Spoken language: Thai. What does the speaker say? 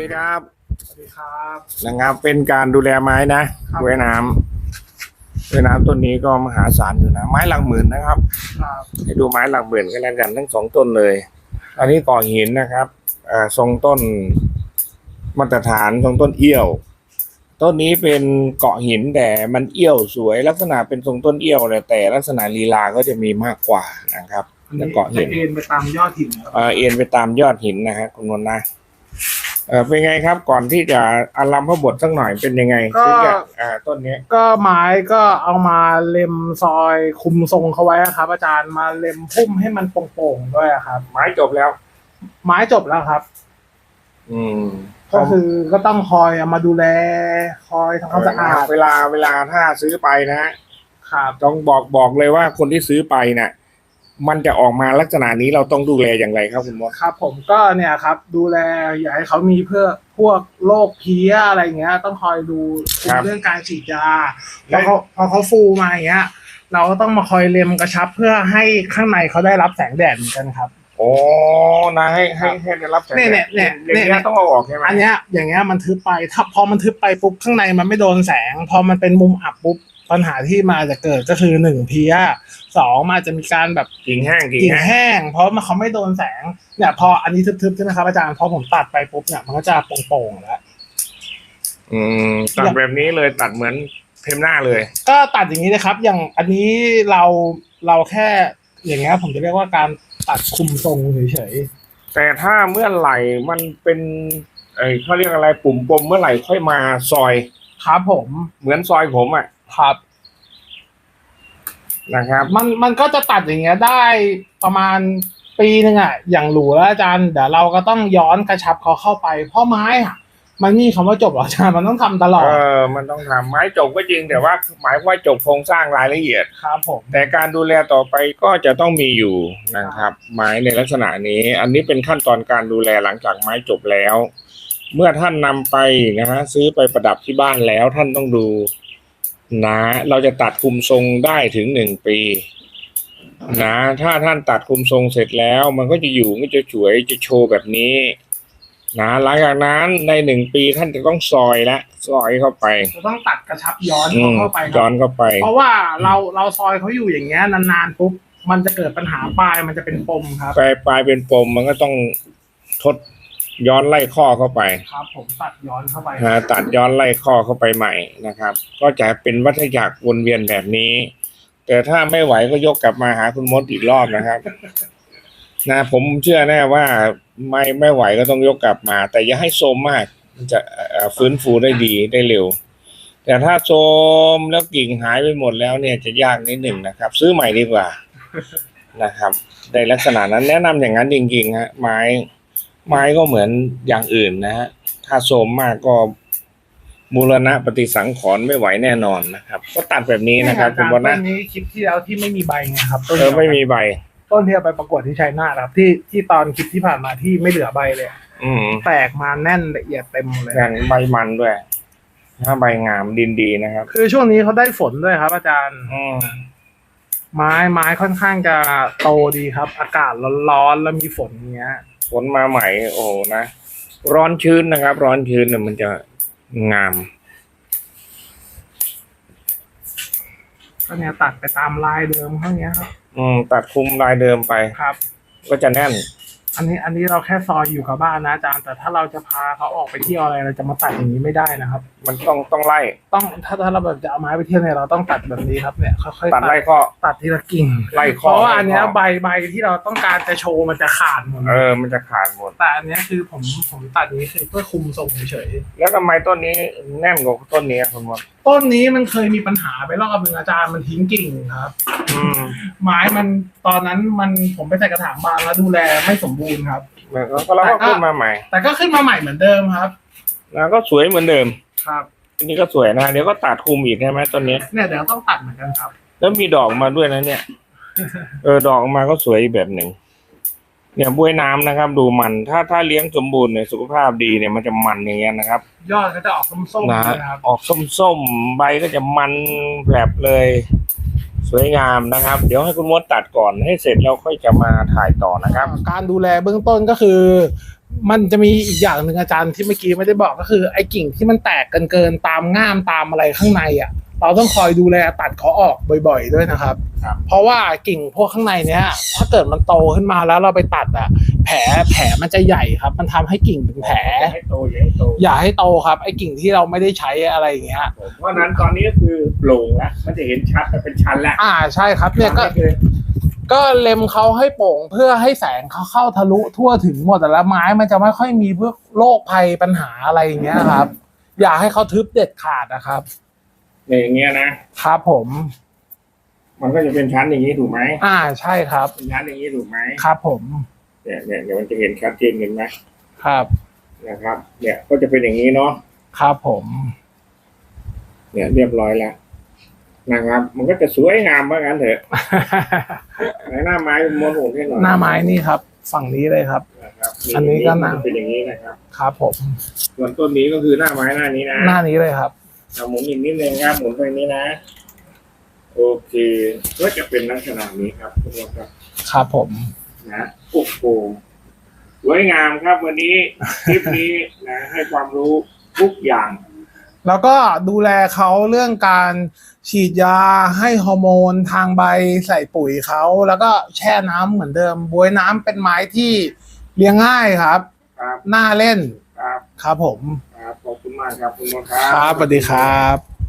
ดีครับ สวัสดีครับนะครับเป็นการดูแลไม้นะครับกล้วยน้ำกล้วยน้ำต้นนี้ก็มหาศาลอยู่นะไม้หลักหมื่นนะครับครับให้ดูไม้หลักหมื่นกันแล้วกันทั้งสองต้นเลย อันนี้ก่อหินนะครับเอ่อทรงต้นมาตรฐานทรงต้นเอี้ยว ต้นนี้เป็นเกาะหินแต่มันเอี้ยวสวยลักษณะเป็นทรงต้นเอี้ยวเลยแต่ลักษณะลีลาก็จะมีมากกว่านะครับ แล้วเกาะหิน จะเอ็นไปตามยอดหินครับเอ่อเอ็นไปตามยอดหินนะฮะคุณนนท์นะ เออเป็นไงครับก่อนที่จะอารัมพบทสักหน่อยเป็นยังไงที่จะอ่าต้นเนี้ยก็ไม้ก็เอามาเล็มซอยคุมทรงเขาไว้อะครับ อาจารย์มาเล็มพุ่มให้มันโป่งๆด้วยอะครับ ไม้จบแล้ว ไม้จบแล้วครับ อืมก็คือก็ต้องคอยเอามาดูแล คอยทำความสะอาดเวลาเวลาถ้าซื้อไปนะฮะครับ ต้องบอกบอกเลยว่าคนที่ซื้อไปเนี่ย มันจะออกมาลักษณะนี้เราต้องดูแลอย่างไรครับคุณมดครับ ผมก็เนี่ยครับ ดูแลอย่าให้เขามีเพื่อพวกโรคเพี้ยอะไรเงี้ย ต้องคอยดูคุมเรื่องการฉีดยาพอเขาพอเขาฟูมาอย่างเงี้ย เราก็ต้องมาคอยเล็มกระชับเพื่อให้ข้างในเขาได้รับแสงแดดเหมือนกันครับโอ้นะให้ให้ให้ได้รับแสงเนี่ยเนี่ยเนี่ยอย่างเนี่เงี้ยยต้องเอาออกใช่ไหมอันเนี้ยอย่างเงี้ยมันทึบไปถ้าพอมันทึบไปปุ๊บข้างในมันไม่โดนแสง พอมันเป็นมุมอับปุ๊บ ปัญหาที่มาจะเกิดก็คือหนึ่งเพี้ยสองมาจะมีการแบบกิ่งแห้งกิ่งกิ่งแห้งแห้ง เพราะมันเขาไม่โดนแสงเนี่ยพออันนี้ทึบๆใช่ไหมครับอาจารย์พอผมตัดไปปุ๊บเนี่ยมันก็จะโป่งๆแล้ว อืมตัดแบบนี้เลยตัดเหมือนเทมหน้าเลย ก็ตัดอย่างนี้นะครับ อย่างอันนี้เราเราแค่อย่างเงี้ยผมจะเรียกว่าการตัดคุมทรงเฉยแต่ถ้าเมื่อไหร่มันเป็นเอ้ยเขาเรียกอะไรปุ่มปมเมื่อไหร่ค่อยมาซอยๆครับผม เหมือนซอยผมอะ ครับ นะครับ มันมันก็จะตัดอย่างเงี้ยได้ประมาณปีหนึ่งอะอย่างหรูแล้วอาจารย์เดี๋ยวเราก็ต้องย้อนกระชับเขาเข้าไป เพราะไม้อะมันมีคำว่าจบหรอกอาจารย์มันต้องทำตลอดเออ มันต้องทำไม้จบก็จริง แต่ว่าหมายว่าจบโครงสร้างรายละเอียด ครับผมแต่การดูแลต่อไปก็จะต้องมีอยู่นะครับ ไม้ในลักษณะนี้ อันนี้เป็นขั้นตอนการดูแลหลังจากไม้จบแล้ว เมื่อท่านนำไปนะฮะซื้อไปประดับที่บ้านแล้วท่านต้องดู นะเราจะตัดคุมทรงได้ถึงหนึ่งปีนะถ้าท่านตัดคุมทรงเสร็จแล้ว มันก็จะอยู่ก็จะสวยจะโชว์แบบนี้นะหลังจากนั้นในหนึ่งปีท่านจะต้องซอยละซอยเข้าไปจะต้องตัดกระชับย้อนอืเขามเข้าไปคย้รัอบนเข้าไป เพราะว่าเราเราซอยเขาอยู่อย่างเงี้ยนานๆปุ๊บมันจะเกิดปัญหาปลายมันจะเป็นปมครับปลายปลายเป็นปมมันก็ต้องทด ย้อนไล่ข้อเข้าไปครับ ผมตัดย้อนเข้าไป นะตัดย้อนไล่ข้อเข้าไปใหม่นะครับ ก็จะเป็นวัฏจักรวนเวียนแบบนี้ แต่ถ้าไม่ไหวก็ยกกลับมาหาคุณมดอีกรอบนะครับ นะผมเชื่อแน่ว่าไม่ไม่ไหวก็ต้องยกกลับมา แต่อย่าให้โซมมากมันจะเอ่อฟื้นฟูได้ดีได้เร็ว แต่ถ้าโซมแล้วกิ่งหายไปหมดแล้วเนี่ยจะยากนิดหนึ่งนะครับ ซื้อใหม่ดีกว่านะครับในลักษณะนั้นแนะนำอย่างนั้นจริงๆฮะไม้ ไม้ก็เหมือนอย่างอื่นนะฮะ ถ้าโทรมมากก็มูลนะปฏิสังขรณ์ไม่ไหวแน่นอนนะครับ ก็ตัดแบบนี้นะครับคุณบอลต้นะนนี้คลิปที่แล้วที่ไม่มีใบไงครับต้นเออไม่มีใบ ต้นที่เอาไปประกวดที่ชัยนาทครับ ที่ที่ตอนคลิปที่ผ่านมาที่ไม่เหลือใบเลย อืมแตกมาแน่นละเอียดเต็มหมดเลยแบ่งใบมันด้วยถ้าใบงามดินดีนะครับ คือช่วงนี้เขาได้ฝนด้วยครับ อาจารย์อืมไม้ไม้ค่อนข้างจะโตดีครับ อากาศร้อนๆแล้วมีฝนอย่างเงี้ย ฝนมาใหม่ โอ้โหนะ ร้อนชื้นนะครับ ร้อนชื้นเนี่ยมันจะงาม ก็เนี่ยตัดไปตามลายเดิมเขาเนี้ยครับ อืม ตัดคุมลายเดิมไป ครับ ก็จะแน่น อันนี้อันนี้เราแค่ซอยอยู่กับบ้านนะอาจารย์ แต่ถ้าเราจะพาเขาออกไปเที่ยวอะไรเราจะมาตัดอย่างนี้ไม่ได้นะครับ มันต้องต้องไล่ ต้องถ้าถ้าเราแบบจะเอาไม้ไปเที่ยวเนี่ยเราต้องตัดแบบนี้ครับเนี่ยค่อยๆตัดไล่ข้อตัดทีละกิ่งไล่เพข้อราะว่าอันเนี้ยไล่ข้ใบใบที่เราต้องการจะโชว์มันจะขาดหมดเออ มันจะขาดหมด แต่อันเนี้ยคือผมผมตัดนี้คือเพื่อคุมทรงเฉยแล้วทำไมต้นนี้แน่นกว่าต้นนี้คุณมดๆต้นนี้มันเคยมีปัญหาไปรอบหนึ่งอาจารย์มันทิ้งกิ่งครับ อืมไม้มันตอนนั้นมันผมไปใส่กระถางบางแล้วดูแลไม่สมบูรณ์ครับ แล้วก็เราก็ขึ้นมาใหม่ แต่ก็ขึ้นมาใหม่เหมือนเดิมครับ แล้วก็สวยเหมือนเดิม ครับอันนี้ก็สวยนะเดี๋ยวก็ตัดคุมอีกใช่ไหมต้นนี้ เนี่ยเดี๋ยวต้องตัดเหมือนกันครับ แล้วมีดอกมาด้วยนะเนี่ย เออดอกออกมาก็สวยอีกแบบหนึ่ง เนี่ยบวยน้ำนะครับ ดูมัน ถ้าถ้าเลี้ยงสมบูรณ์เนี่ยสุขภาพดีเนี่ยมันจะมันอย่างเงี้ยนะครับ ยอดก็จะออกส้มๆนะเลยครับออกส้มๆใบก็จะมันแบบเลย สวยงามนะครับ เดี๋ยวให้คุณมดตัดก่อนให้เสร็จแล้วค่อยจะมาถ่ายต่อนะครับ การดูแลเบื้องต้นก็คือ มันจะมีอีกอย่างหนึ่งอาจารย์ที่เมื่อกี้ไม่ได้บอกก็คือไอ้กิ่งที่มันแตกเกินเกินๆตามง่ามตามอะไรข้างในอะ เราต้องคอยดูแลตัดเขาออกบ่อยๆ ด้วยนะครับ ครับ เพราะว่ากิ่งพวกข้างในเนี้ย ถ้าเกิดมันโตขึ้นมาแล้วเราไปตัดอะ แผลแผลมันจะใหญ่ครับ มันทำให้กิ่งเป็นแผล อย่าให้โตอย่าให้โตอย่าให้โตครับ ไอ้กิ่งที่เราไม่ได้ใช้อะไรอย่างเงี้ย ผมเพราะฉะนั้นตอนนี้ก็คือโปร่งแล้วมันจะเห็นชัดแต่เป็นชั้นแล้วอ่าใช่ครับเนี่ยก็ คือก็เล็มเขาให้โป่งเพื่อให้แสงเขาเข้าทะลุทั่วถึงหมดแต่ละไม้มันจะไม่ค่อยมีพวกโรคภัยปัญหาอะไรอย่างเงี้ยครับ อย่าให้เขาทึบเด็ดขาดนะครับ อย่างเงี้ยนะครับผม มันก็จะเป็นชั้นอย่างนี้ถูกไหมอ่าใช่ครับ เป็นชั้นอย่างนี้ถูกไหมครับผมเนี่ยเนี่ยเดี๋ยวมันจะเห็นชัดเจนเห็นไหมครับนะครับ เนี่ยก็จะเป็นอย่างนี้เนาะครับผม เนี่ยเรียบร้อยแล้วนะครับ มันก็จะสวยงามว่างั้นเถอะไหนหน้าไม้ม้วนผมให้หน่อยหน้าไม้นี่ครับ ฝั่งนี้เลยครับ นะครับอันนี้ก็หน้าจะเป็นอย่างนี้นะครับ ครับผม ส่วนต้นนี้ก็คือหน้าไม้หน้านี้นะ หน้านี้เลยครับ เอาหมุนอีกนิดนึงครับหมุนไปนี้นะ โอเค ก็จะเป็นลักษณะนี้ครับทุกคนครับ ครับผม นะโอ้โหสวยงามครับวันนี้คลิปนี้นะ ให้ความรู้ทุกอย่าง แล้วก็ดูแลเขาเรื่องการฉีดยาให้ฮอร์โมนทางใบใส่ปุ๋ยเขาแล้วก็แช่น้ำเหมือนเดิมบวยน้ำเป็นไม้ที่เลี้ยงง่ายครับ ครับ น่าเล่นครับ ครับผมครับขอบคุณ มากครับคุณมดครับ ครับสวัสดีครับ